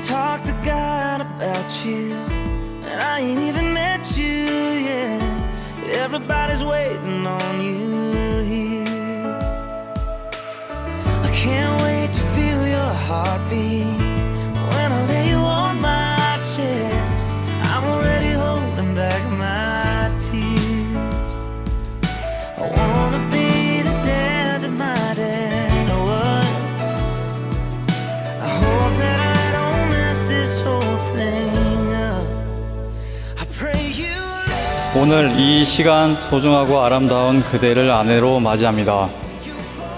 Talk to God about you, and I ain't even met you yet. Everybody's waiting on you. 오늘 이 시간 소중하고 아름다운 그대를 아내로 맞이합니다.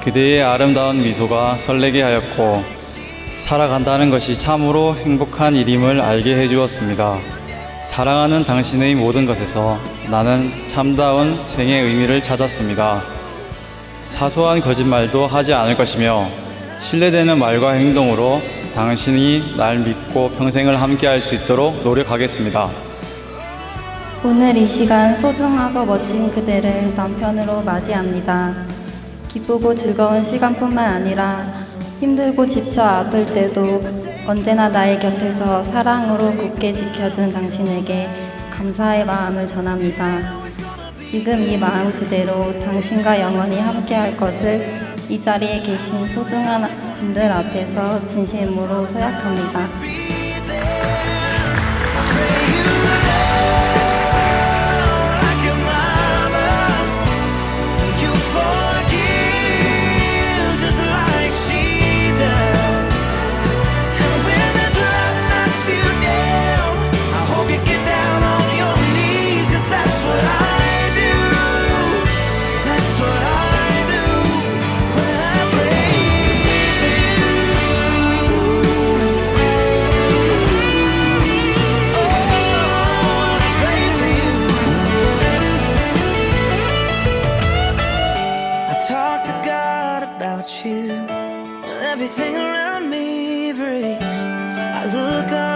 그대의 아름다운 미소가 설레게 하였고 살아간다는 것이 참으로 행복한 일임을 알게 해주었습니다. 사랑하는 당신의 모든 것에서 나는 참다운 생의 의미를 찾았습니다. 사소한 거짓말도 하지 않을 것이며 신뢰되는 말과 행동으로 당신이 날 믿고 평생을 함께 할 수 있도록 노력하겠습니다. 오늘 이 시간 소중하고 멋진 그대를 남편으로 맞이합니다. 기쁘고 즐거운 시간뿐만 아니라 힘들고 지쳐 아플 때도 언제나 나의 곁에서 사랑으로 굳게 지켜준 당신에게 감사의 마음을 전합니다. 지금 이 마음 그대로 당신과 영원히 함께할 것을 이 자리에 계신 소중한 분들 앞에서 진심으로 소약합니다. and everything around me breaks. I look up.